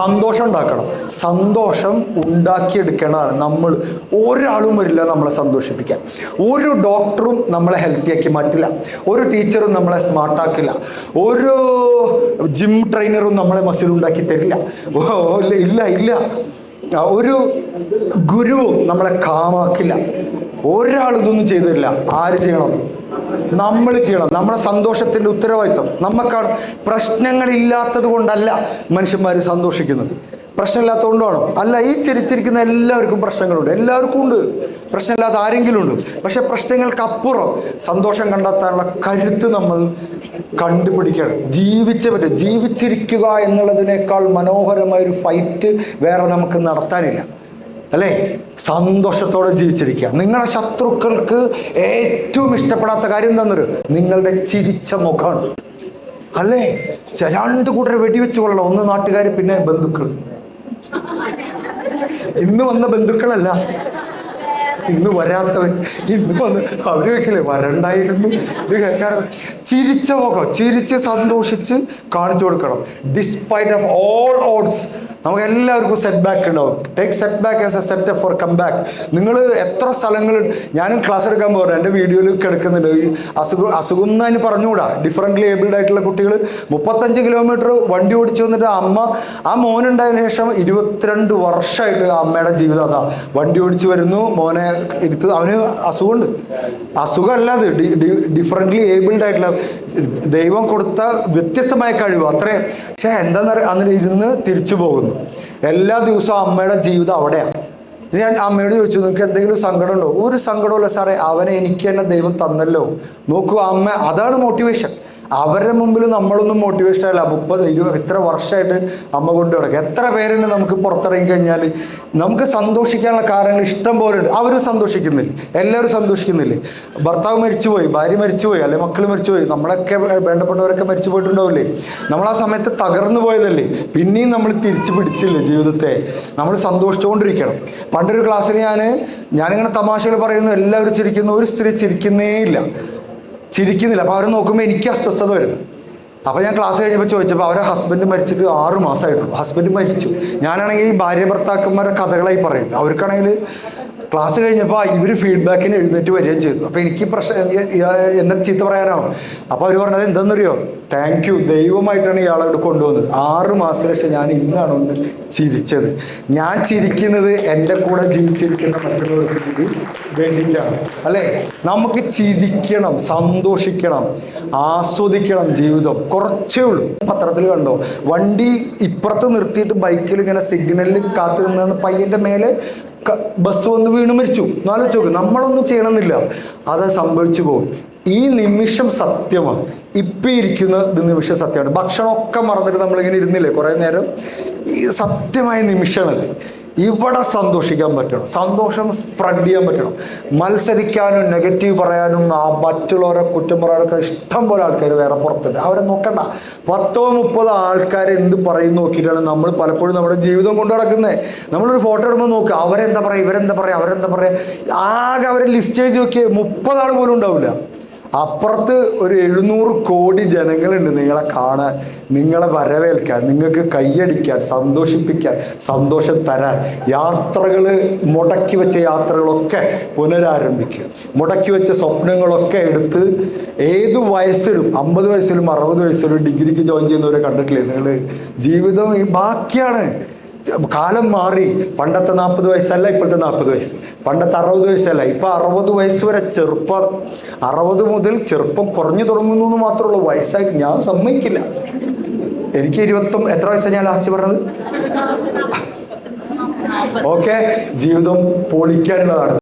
സന്തോഷം ഉണ്ടാക്കണം സന്തോഷം ഉണ്ടാക്കിയെടുക്കണതാണ് നമ്മൾ. ഒരാളും വരില്ല നമ്മളെ സന്തോഷിപ്പിക്കാൻ. ഒരു ഡോക്ടറും നമ്മളെ ഹെൽത്തി ആക്കി മാറ്റില്ല. ഒരു ടീച്ചറും നമ്മളെ സ്മാർട്ടാക്കില്ല ഒരു ജിം ട്രെയിനറും നമ്മളെ മസിൽ ഉണ്ടാക്കി തരില്ല. ഇല്ല, ഇല്ല ഒരു ഗുരുവും നമ്മളെ കാമാക്കില്ല ഒരാൾ ഇതൊന്നും ചെയ്തു തരില്ല ആര് ചെയ്യണം? നമ്മൾ ചെയ്യണം. നമ്മുടെ സന്തോഷത്തിന്റെ ഉത്തരവാദിത്വം. നമുക്കാണ് പ്രശ്നങ്ങളില്ലാത്തത് കൊണ്ടല്ല മനുഷ്യന്മാർ സന്തോഷിക്കുന്നത്. പ്രശ്നമില്ലാത്തതുകൊണ്ടാണോ അല്ല ഈ ചിരിച്ചിരിക്കുന്ന എല്ലാവർക്കും പ്രശ്നങ്ങളുണ്ട്. എല്ലാവർക്കും ഉണ്ട്. പ്രശ്നമില്ലാത്ത ആരെങ്കിലും ഉണ്ട് പക്ഷെ പ്രശ്നങ്ങൾക്കപ്പുറം സന്തോഷം കണ്ടെത്താനുള്ള കരുത്ത് നമ്മൾ കണ്ടുപിടിക്കണം. ജീവിച്ച പറ്റും ജീവിച്ചിരിക്കുക എന്നുള്ളതിനേക്കാൾ മനോഹരമായ ഒരു ഫൈറ്റ് വേറെ നമുക്ക് നടത്താനില്ല. അല്ലേ? സന്തോഷത്തോടെ ജീവിച്ചിരിക്കുക. നിങ്ങളുടെ ശത്രുക്കൾക്ക് ഏറ്റവും ഇഷ്ടപ്പെടാത്ത കാര്യം എന്താണെന്നൊരു നിങ്ങളുടെ ചിരിച്ച മുഖമാണ് അല്ലേ? രണ്ട് കൂട്ടരെ വെടിവെച്ച് കൊള്ളണം ഒന്ന് നാട്ടുകാർ പിന്നെ ബന്ധുക്കൾ ഇന്ന് വന്ന ബന്ധുക്കളല്ല. ഇന്ന് വരാത്തവൻ ഇന്ന് വന്ന് അവർ വെക്കില്ലേ വരണ്ടായിരുന്നു. ഇത് കേൾക്കാറ് ചിരിച്ച മുഖം ചിരിച്ച് സന്തോഷിച്ച് കാണിച്ചു കൊടുക്കണം. ഡിസ്പൈറ്റ് ഓഫ് ഓൾ ഓഡ്സ് നമുക്ക് എല്ലാവർക്കും സെറ്റ് ബാക്ക് ഉണ്ടാവും. Take set back as a set for come back നിങ്ങൾ എത്ര സ്ഥലങ്ങൾ ഞാനും ക്ലാസ് എടുക്കാൻ പോകുന്നത് എന്റെ വീഡിയോയിൽ കിടക്കുന്നുണ്ട്. ഈ അസുഖം അസുഖം എന്ന് അതിന് പറഞ്ഞുകൂടാ. ഡിഫറന്റ്ലി ഏബിൾഡ് ആയിട്ടുള്ള കുട്ടികൾ മുപ്പത്തഞ്ച് കിലോമീറ്റർ വണ്ടി ഓടിച്ചു വന്നിട്ട് അമ്മ ആ മോനുണ്ടായതിനു ശേഷം ഇരുപത്തിരണ്ട് വർഷമായിട്ട് അമ്മയുടെ ജീവിതം അതാ. വണ്ടി ഓടിച്ചു വരുന്നു. മോനെ ഇരുത്ത് അവന് അസുഖമുണ്ട്. അസുഖമല്ല അത് ഡിഫറന്റ്ലി ഏബിൾഡ് ആയിട്ടുള്ള ദൈവം കൊടുത്ത വ്യത്യസ്തമായ കഴിവ്. അത്രേ. പക്ഷേ എന്താണെന്ന് അങ്ങനെ ഇരുന്ന് തിരിച്ചു പോകുന്നു. എല്ലാ ദിവസവും അമ്മയുടെ ജീവിതം അവിടെയാണ്. ഞാൻ അമ്മയോട് ചോദിച്ചു നിങ്ങൾക്ക് എന്തെങ്കിലും സങ്കടം ഉണ്ടോ ഒരു സങ്കടമില്ല സാറേ. അവനെ എനിക്ക് തന്നെ ദൈവം തന്നല്ലോ. നോക്കൂ അമ്മ അതാണ് മോട്ടിവേഷൻ അവരുടെ മുമ്പിൽ നമ്മളൊന്നും മോട്ടിവേഷൻ അല്ല മുപ്പത് ഇരുപത് ഇത്ര വർഷമായിട്ട് അമ്മ കൊണ്ട് കിടക്കുക എത്ര പേരുണ്ട് നമുക്ക് പുറത്തിറങ്ങി കഴിഞ്ഞാൽ നമുക്ക് സന്തോഷിക്കാനുള്ള കാരണങ്ങൾ ഇഷ്ടം പോലെ ഉണ്ട്. അവർ സന്തോഷിക്കുന്നില്ല? എല്ലാവരും സന്തോഷിക്കുന്നില്ലേ? ഭർത്താവ് മരിച്ചുപോയി ഭാര്യ മരിച്ചുപോയി അല്ലെ മക്കൾ മരിച്ചുപോയി നമ്മളൊക്കെ വേണ്ടപ്പെട്ടവരൊക്കെ മരിച്ചു പോയിട്ടുണ്ടാവില്ലേ? നമ്മൾ ആ സമയത്ത് തകർന്നു പോയതല്ലേ? പിന്നെയും നമ്മൾ തിരിച്ചു പിടിച്ചില്ലേ ജീവിതത്തെ? നമ്മൾ സന്തോഷിച്ചുകൊണ്ടിരിക്കണം. പണ്ടൊരു ക്ലാസ്സിൽ ഞാൻ ഞാനിങ്ങനെ തമാശകൾ പറയുന്നു എല്ലാവരും ചിരിക്കുന്നു. ഒരു സ്ത്രീ ചിരിക്കുന്നേ ഇല്ല. ചിരിക്കുന്നില്ല. അപ്പോൾ അവരെ നോക്കുമ്പോൾ എനിക്ക് അസ്വസ്ഥത വരുന്നു. അപ്പോൾ ഞാൻ ക്ലാസ് കഴിഞ്ഞപ്പോൾ ചോദിച്ചപ്പോൾ അവരെ ഹസ്ബൻഡ് മരിച്ചിട്ട് ആറ് മാസമായിട്ടുള്ളൂ ഹസ്ബൻഡ് മരിച്ചു. ഞാനാണെങ്കിൽ ഈ ഭാര്യ ഭർത്താക്കന്മാരുടെ കഥകളായി പറയുന്നത്. അവർക്കാണെങ്കിൽ ക്ലാസ് കഴിഞ്ഞപ്പോൾ ഇവർ ഫീഡ്ബാക്കിന് എഴുന്നേറ്റ് വരികയും ചെയ്തു. അപ്പോൾ എനിക്ക് പ്രശ്നം എന്നെ ചീത്ത പറയാനോ അപ്പോൾ അവർ പറഞ്ഞത് എന്തെന്നറിയോ? താങ്ക് യു ദൈവമായിട്ടാണ് ഇയാളെ ഇവിടെ കൊണ്ടുവന്നത്. ആറ് മാസം ശേഷം ഞാൻ ഇന്നാണ് ഒന്ന് ചിരിച്ചത്. ഞാൻ ചിരിക്കുന്നത് എന്റെ കൂടെ ജീവിച്ചിരിക്കുന്ന മറ്റുള്ളവർക്ക് വേണ്ടിയിട്ടാണ്. അല്ലേ? നമുക്ക് ചിരിക്കണം സന്തോഷിക്കണം ആസ്വദിക്കണം ജീവിതം. കുറച്ചേ ഉള്ളൂ. പത്രത്തിൽ കണ്ടോ? വണ്ടി ഇപ്പുറത്ത് നിർത്തിയിട്ട് ബൈക്കിൽ ഇങ്ങനെ സിഗ്നലിൽ കാത്തു നിന്നാണ് പയ്യന്റെ മേലെ ബസ് വന്ന് വീണ് മരിച്ചു. നാലോചിച്ച് നോക്ക് നമ്മളൊന്നും ചെയ്യണമെന്നില്ല. അത് സംഭവിച്ചു പോകും. ഈ നിമിഷം സത്യമാണ്. ഇപ്പം ഇരിക്കുന്ന ഇത് നിമിഷം സത്യമാണ്. ഭക്ഷണമൊക്കെ മറന്നിട്ട് നമ്മളിങ്ങനെ ഇരുന്നില്ലേ? കുറേ നേരം. ഈ സത്യമായ നിമിഷമാണത് ഇവിടെ സന്തോഷിക്കാൻ പറ്റണം. സന്തോഷം സ്പ്രെഡ് ചെയ്യാൻ പറ്റണം. മത്സരിക്കാനും നെഗറ്റീവ് പറയാനും ആ മറ്റുള്ളവരെ കുറ്റം പറയാനൊക്കെ ഇഷ്ടം പോലെ ആൾക്കാർ വേറെ പുറത്തുണ്ട്. അവരെ നോക്കണ്ട. പത്തോ മുപ്പതോ ആൾക്കാർ എന്ത് പറയും നോക്കിയിട്ടാണ് നമ്മൾ പലപ്പോഴും നമ്മുടെ ജീവിതം കൊണ്ട് നടക്കുന്നത്. നമ്മളൊരു ഫോട്ടോ എടുക്കുമ്പോൾ നോക്കുക അവരെന്താ പറയുക ഇവരെന്താ പറയുക അവരെന്താ പറയുക ആകെ അവരെ ലിസ്റ്റ് എഴുതി നോക്കിയേ മുപ്പതാൾ പോലും ഉണ്ടാവില്ല. അപ്പുറത്ത് ഒരു എഴുന്നൂറ് കോടി ജനങ്ങളുണ്ട് നിങ്ങളെ കാണാൻ. നിങ്ങളെ വരവേൽക്കാൻ നിങ്ങൾക്ക് കൈയടിക്കാൻ സന്തോഷിപ്പിക്കാൻ സന്തോഷം തരാൻ. യാത്രകൾ മുടക്കി വെച്ച യാത്രകളൊക്കെ പുനരാരംഭിക്കുക. മുടക്കി വെച്ച സ്വപ്നങ്ങളൊക്കെ എടുത്ത് ഏത് വയസ്സിലും അമ്പത് വയസ്സിലും അറുപത് വയസ്സിലും ഡിഗ്രിക്ക് ജോയിൻ ചെയ്യുന്നവരെ കണ്ടിട്ടില്ലേ നിങ്ങൾ ജീവിതം ബാക്കിയാണ്. കാലം മാറി. പണ്ടത്തെ നാൽപ്പത് വയസ്സല്ല ഇപ്പോഴത്തെ നാൽപ്പത് വയസ്സ്. പണ്ടത്തെ അറുപത് വയസ്സല്ല ഇപ്പൊ അറുപത് വയസ്സ് വരെ ചെറുപ്പം. അറുപത് മുതൽ ചെറുപ്പം കുറഞ്ഞു തുടങ്ങുന്നു എന്ന് മാത്രമേ ഉള്ളൂ. വയസ്സായിട്ട് ഞാൻ സമ്മതിക്കില്ല. എനിക്ക് ഇരുപത്തൊമ്പ എത്ര വയസ്സാണ് ഞാൻ ലാസ്റ്റ് പറഞ്ഞത്? ഓക്കെ ജീവിതം പൊളിക്കാനുള്ളതാണ്.